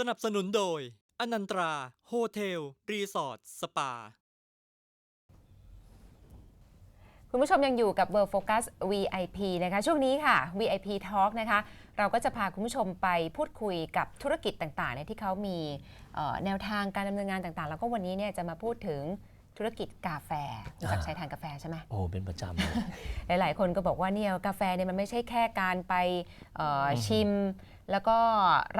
สนับสนุนโดย อนันตรา โฮเทล รีสอร์ท สปา คุณผู้ชมยังอยู่กับ World Focus VIP นะคะช่วงนี้ค่ะ VIP Talk นะคะเราก็จะพาคุณผู้ชมไปพูดคุยกับธุรกิจต่างๆเนี่ยที่เขามีเอ่อแนวทางการดำเนินงานต่างๆ แล้วก็วันนี้เนี่ยจะมาพูดถึง ธุรกิจกาแฟรู้จักอ่าใช้ทานกาแฟใช่ไหมโอ้เป็นประจำเลยหลาย ๆ คนก็บอกว่าเนี่ยกาแฟเนี่ยมันไม่ใช่แค่การไปเอ่ออชิม แล้วก็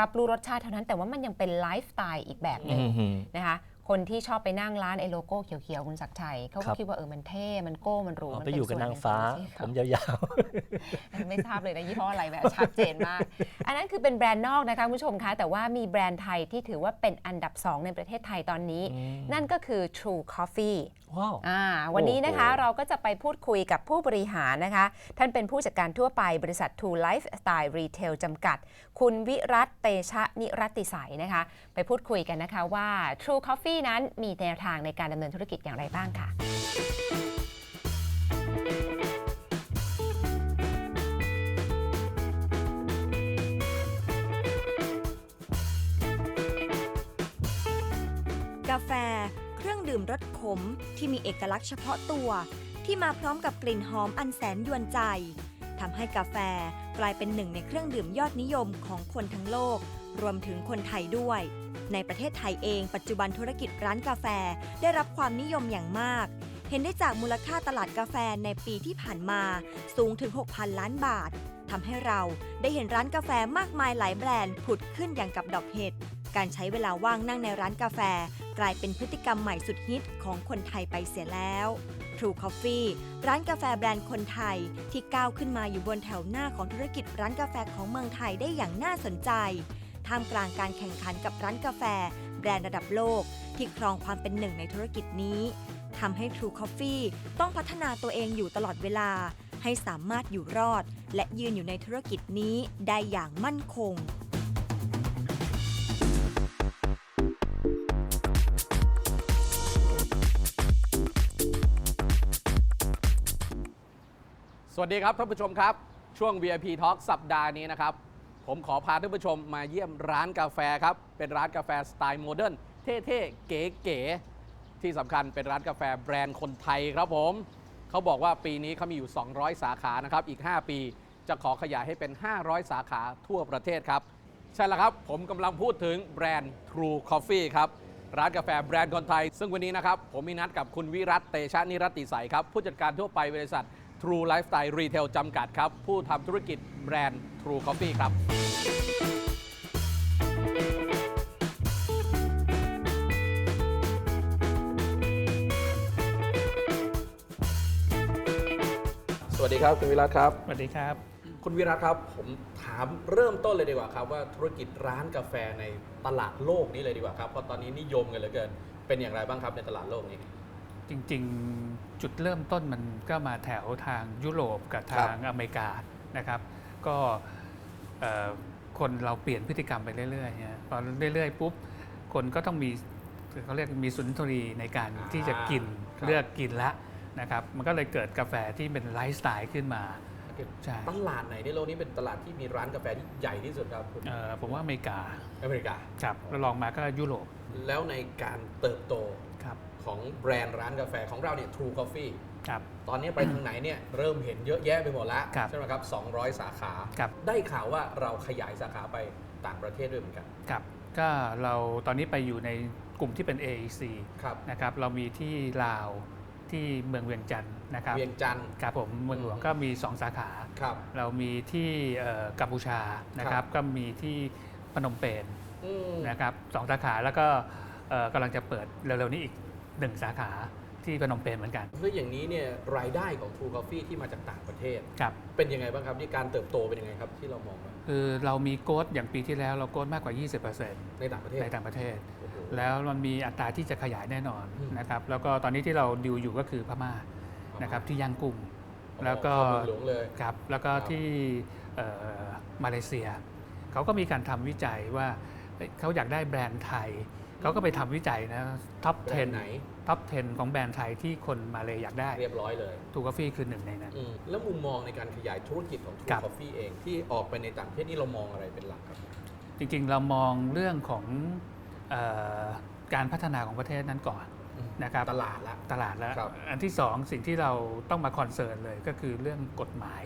รับรู้รสชาติเท่านั้นแต่ว่ามันยังเป็นไลฟ์สไตล์อีกแบบหนึ่งอื้อหือนะคะ คนที่ชอบไปนั่งร้านไอ้โลโก้เขียวๆคุณศักดิ์ชัยเขาคก็รับคิดว่าเออมันเท่มันโก้มันหรูอ๋อมันไปเป็นอยู่กับส่วนนางหฟ้าของชีวิตผเขามยาวไม่ทราบเลยนะยี่ห้ออะไรแบบชัดเจนมาก อันนั้นคือเป็นแบรนด์นอกนะคะคุณผู้ชมคะ แต่ว่ามีแบรนด์ไทยที่ถือว่าเป็นอันดับ 2 ในประเทศไทยตอนนี้อืมนั่นก็คือ True Coffee ๆว้าวอ่าวันนี้นะคะโอ้โหเราก็จะไปพูดคุยกับผู้บริหารนะคะ ท่านเป็นผู้จัดการทั่วไปบริษัท True Lifestyle Retail จำกัด คุณวิรัตเตชะนิรัตติสัยนะคะ ไปพูดคุยกันนะคะว่า True Coffee นั้นมีแนวทางในการดำเนินธุรกิจอย่างไรบ้างค่ะกาแฟ เครื่องดื่มรสขมที่มีเอกลักษณ์เฉพาะตัว ที่มาพร้อมกับกลิ่นหอมอันแสนยวนใจทำให้กาแฟกลายเป็นหนึ่งในเครื่องดื่มยอดนิยมของคนทั้งโลก รวมถึงคนไทยด้วย ในประเทศไทยเองปัจจุบันธุรกิจร้านกาแฟได้รับความนิยมอย่างมาก เห็นได้จากมูลค่าตลาดกาแฟในปีที่ผ่านมาสูงถึง 6,000 ล้านบาททำให้เราได้เห็นร้านกาแฟมากมายหลายแบรนด์ผุดขึ้นอย่างกับดอกเห็ด การใช้เวลาว่างนั่งในร้านกาแฟ กลายเป็นพฤติกรรมใหม่สุดฮิตของคนไทยไปเสียแล้ว True Coffee ร้านกาแฟแบรนด์คนไทย ที่ก้าวขึ้นมาอยู่บนแถวหน้าของธุรกิจร้านกาแฟของเมืองไทยได้อย่างน่าสนใจ ท่ามกลางการแข่งขันกับร้านกาแฟ แบรนด์ระดับโลก ที่ครองความเป็นหนึ่งในธุรกิจนี้ทำให้ True Coffee ต้องพัฒนาตัวเองอยู่ตลอดเวลา ให้สามารถอยู่รอด และยืนอยู่ในธุรกิจนี้ได้อย่างมั่นคงสวัสดีครับท่านผู้ชมครับ ช่วง VIP Talk สัปดาห์นี้นะครับ ผมขอพาท่านผู้ชมมาเยี่ยมร้านกาแฟครับ เป็นร้านกาแฟสไตล์โมเดิร์นเท่ๆ เก๋ๆ ที่สำคัญเป็นร้านกาแฟแบรนด์คนไทยครับผม เขาบอกว่าปีนี้เขามีอยู่ 200 สาขานะครับ อีก 5 ปี จะขอขยายให้เป็น 500 สาขาทั่วประเทศครับ ใช่แล้วครับ ผมกำลังพูดถึงแบรนด์ True Coffee ครับ ร้านกาแฟแบรนด์คนไทย ซึ่งวันนี้นะครับผมมีนัดกับคุณวิรัตเตชะนิรติใสยครับผู้จัดการทั่วไปบริษัท True Lifestyle Retail จำกัดครับ ผู้ทำธุรกิจแบรนด์ True Coffee ครับ สวัสดีครับ คุณวิรัตครับ สวัสดีครับ คุณวิรัตครับ ผมถามเริ่มต้นเลยดีกว่าครับ ว่าธุรกิจร้านกาแฟในตลาดโลกนี้เลยดีกว่าครับ เพราะตอนนี้นิยมกันเหลือเกิน เป็นอย่างไรบ้างครับในตลาดโลกนี้ จริง ๆ จุดเริ่มต้นมันก็มาแถวทางยุโรปกับครัทาบงอเมริกานะครับ ก็เอ่อคนเราเปลี่ยนพฤติกรรมไปเรื่อยๆเนี่ยพอเรื่อยๆปุ๊บคนก็ต้องมีเขาเรียกมีสุนทรีในการที่จะกินเลือกกินละนะครับ มันก็เลยเกิดกาแฟที่เป็นไลฟ์สไตล์ขึ้นมาใช่ตลาดไหนในโลกนี้เป็นตลาดที่มีร้านกาแฟที่ใหญ่ที่สุดครับคุณเอ่อผมว่าอเมริกาอเมริกาครับแล้วลองมาก็ยุโรปแล้วในการเติบโตครับ ของแบรนด์ร้านกาแฟของเราเนี่ย True Coffee ครับ ตอนนี้ไปทางไหนเนี่ยเริ่มเห็นเยอะแยะไปหมดแล้วครับใช่ไหมครับ 200 สาขา ครับ ได้ข่าวว่าเราขยายสาขาไปต่างประเทศด้วยเหมือนกัน ครับก็เราตอนนี้ไปอยู่ในกลุ่มที่เป็น AEC ครับ นะครับเรามีที่ลาวที่เมืองเวียงจันทร์นะครับเวียงจันทร์ ครับผมเมืองหลวงอืมก็มี 2 สาขา ครับ เรามีที่เอ่อกัมพูชานะคครัรับบก็มีที่พนมเปญอืม นะครับสองสาขาแล้วก็เอ่อกำลังจะเปิดเร็วๆนี้อีก หนึ่งสาขาที่พนมเปญเหมือนกันเพื่ออย่างนี้เนี่ยรายได้ของ True Coffee ที่มาจากต่างประเทศ ครับ เป็นยังไงบ้างครับที่การเติบโตเป็นยังไงครับที่เรามองว่าคือเรามีโกดอย่างปีที่แล้วเราโกดมากกว่า 20%ในต่างประเทศในต่างประเทศ โอ้โห แล้วมันมีอัตราที่จะขยายแน่นอนอืม นะครับแล้วก็ตอนนี้ที่เราดิวอยู่ก็คือพม่านะครับที่ย่างกุ้ง แล้วก็ เข้าเมืองหลวงเลย ครับแล้วก็ครับที่เอ่อมาเลเซีย เขาก็มีการทำวิจัยว่าเอ้ยเขาอยากได้แบรนด์ไทย เขาก็ไปทำวิจัยนะท็อปแบรนด์ไหน 10ท็อป10 ของแบรนด์ไทยที่คนมาเลยอยากได้เรียบร้อยเลยทูกาแฟคือหนึ่งในนั้น อืมแล้วมุมมองในการขยายธุรกิจของ True ครับ Coffee เองที่ออกไปในต่างประเทศนี่เรามองอะไรเป็นหลักครับจริงๆ เรามองเรื่องของเออการพัฒนาของประเทศนั้นก่อนอืมนะครับตลาดละ ตลาดแล้ว ครับ อันที่สองสิ่งที่เราต้องมาคอนเซิร์นเลยก็คือเรื่องกฎหมาย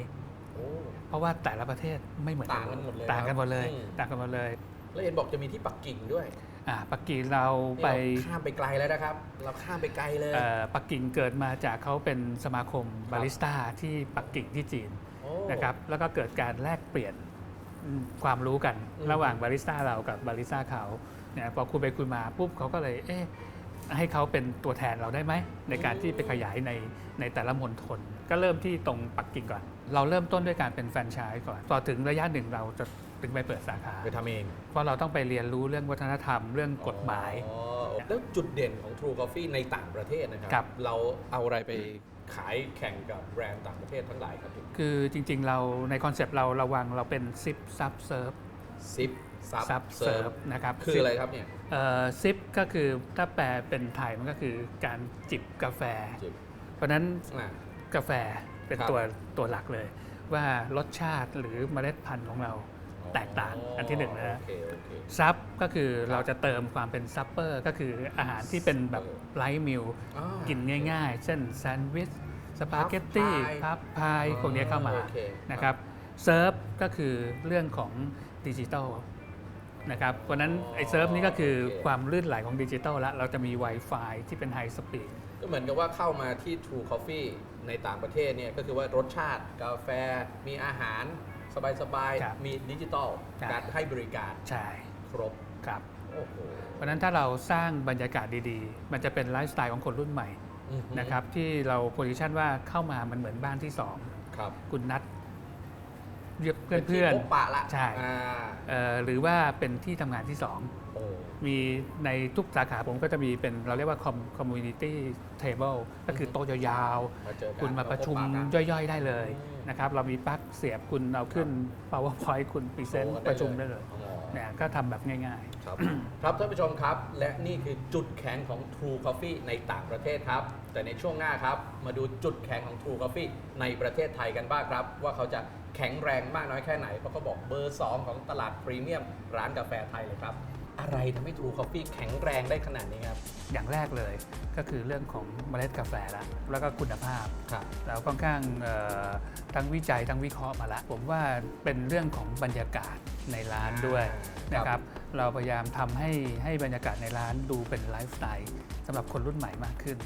โอ้ เพราะว่าแต่ละประเทศไม่เหมือนต่างกันหมดเลยต่างกันหมดเลย อืม ต่างกันหมดเลย แล้วเห็นบอกจะมีที่ปักกิ่งด้วยอ่า ปักกิ่งเราไปนี่เราข้ามไปไกลแล้วนะครับ เราข้ามไปไกลเลยเอ่อปักกิ่งเกิดมาจากเขาเป็นสมาคมครับบาริสต้าที่ปักกิ่งที่จีนโอ้นะครับแล้วก็เกิดการแลกเปลี่ยนอืมความรู้กันอืมระหว่างบาริสต้าเรากับบาริสต้าเขาเนี่ยพอคุยไปคุยมาปุ๊บเขาก็เลยเอ๊ะให้เขาเป็นตัวแทนเราได้ไหม ในการที่ไปขยายในในแต่ละมณฑลก็เริ่มที่ตรงปักกิ่งก่อน เราเริ่มต้นด้วยการเป็นแฟรนไชส์ก่อนพอถึงระยะหนึ่งเราจะ ถึงไปเปิดสาขาไปทำเองเพราะเราต้องไปเรียนรู้เรื่องวัฒนธรรมเรื่องกฎหมาย อ๋อแล้วจุดเด่นของ True Coffee ในต่างประเทศนะครัครับ เราเอาอะไรไปขายแข่งกับแบรนด์ต่างประเทศทั้งหลายครับคือจริงๆเราในคอนเซปต์เราระวังเราเป็นซิปซับเซิร์ฟซิปซับซับเซิเซิร์ร์ฟฟนะครับคืออะไรครับเนี่ยซิปก็คือถ้าแปลเป็นไทยมันก็คือการจิบกาแฟ จิบเพราะฉะนั้นอ่ากาแฟเป็นครับ ตัวตัวหลักเลย ว่ารสชาติหรือเมล็ดพันธุ์ของเรา แตกต่างอันที่หนึ่งนะฮะ โอเคโอเค ซับก็คือเราจะเติมความเป็นซัปเปอร์ก็คืออาหารที่เป็นแบบไลท์มิลอ่ากินง่ายๆ เช่นแซนด์วิชสปาเกตตี้พายพับพายพวกนี้เข้ามาโอเคนะครับเซิร์ฟก็คือเรื่องของดิจิตอลนะครับเพราะฉะนั้นไอ้เซิร์ฟนี่ก็คือความลื่นไหลของดิจิตอลแล้วเราจะมี Wi-Fi ที่เป็นไฮสปีด ก็เหมือนกับว่าเข้ามาที่ True Coffee ในต่างประเทศเนี่ยก็คือว่ารสชาติกาแฟมีอาหาร สบายครับๆ มีดิจิตอลครับ การให้บริการใช่ครบ ครับ โอ้โหเพราะฉะนั้นถ้าเราสร้างบรรยากาศดีๆ มันจะเป็นไลฟ์สไตล์ของคนรุ่นใหม่อือฮึนะครับที่เราโพซิชันว่าเข้ามามันเหมือนบ้านที่สองครับคุณนัดเรียกป็ที่เพื่อนพบปะละใช่ อ่า ๆเอ่อหรือว่าเป็นที่ทำงานที่สองโอ้ มีในทุกสาขาผมก็จะมีเป็นเราเรียกว่า community table ก็คือโต๊ะยาวมาเจอๆกันคุณมาประชุมพบปกันย่อยๆได้เลยอืมนะครับ เรามีปลั๊กเสียบคุณเอาขึ้น powerpoint คุณพรีเซนต์โอ้ประชุมได้เลยอ๋อเนี่ยก็ทำแบบง่ายครับ ครับท่านผู้ชมครับ และนี่คือจุดแข็งของ True Coffee ในต่างประเทศครับ แต่ในช่วงหน้าครับ มาดูจุดแข็งของ True Coffee ในประเทศไทยกันบ้างครับ ว่าเขาจะแข็งแรงมากน้อยแค่ไหนเพราะเขาบอกเบอร์ 2 ของตลาดพรีเมียมร้านกาแฟไทยเลยครับ อะไรทำให้ True Coffee แข็งแรงได้ขนาดนี้ครับๆอย่างแรกเลยก็คือเรื่องของเมล็ดกาแฟละแล้วก็คุณภาพ ครับ เราค่อนข้างเอ่อทั้งวิจัยทั้งวิเคราะห์มาแล้วผมว่าเป็นเรื่องของบรรยากาศในร้านด้วยอ่านะครับ เราพยายามทำให้ให้บรรยากาศในร้านดูเป็นไลฟ์สไตล์สำหรับคนรุ่นใหม่มากขึ้น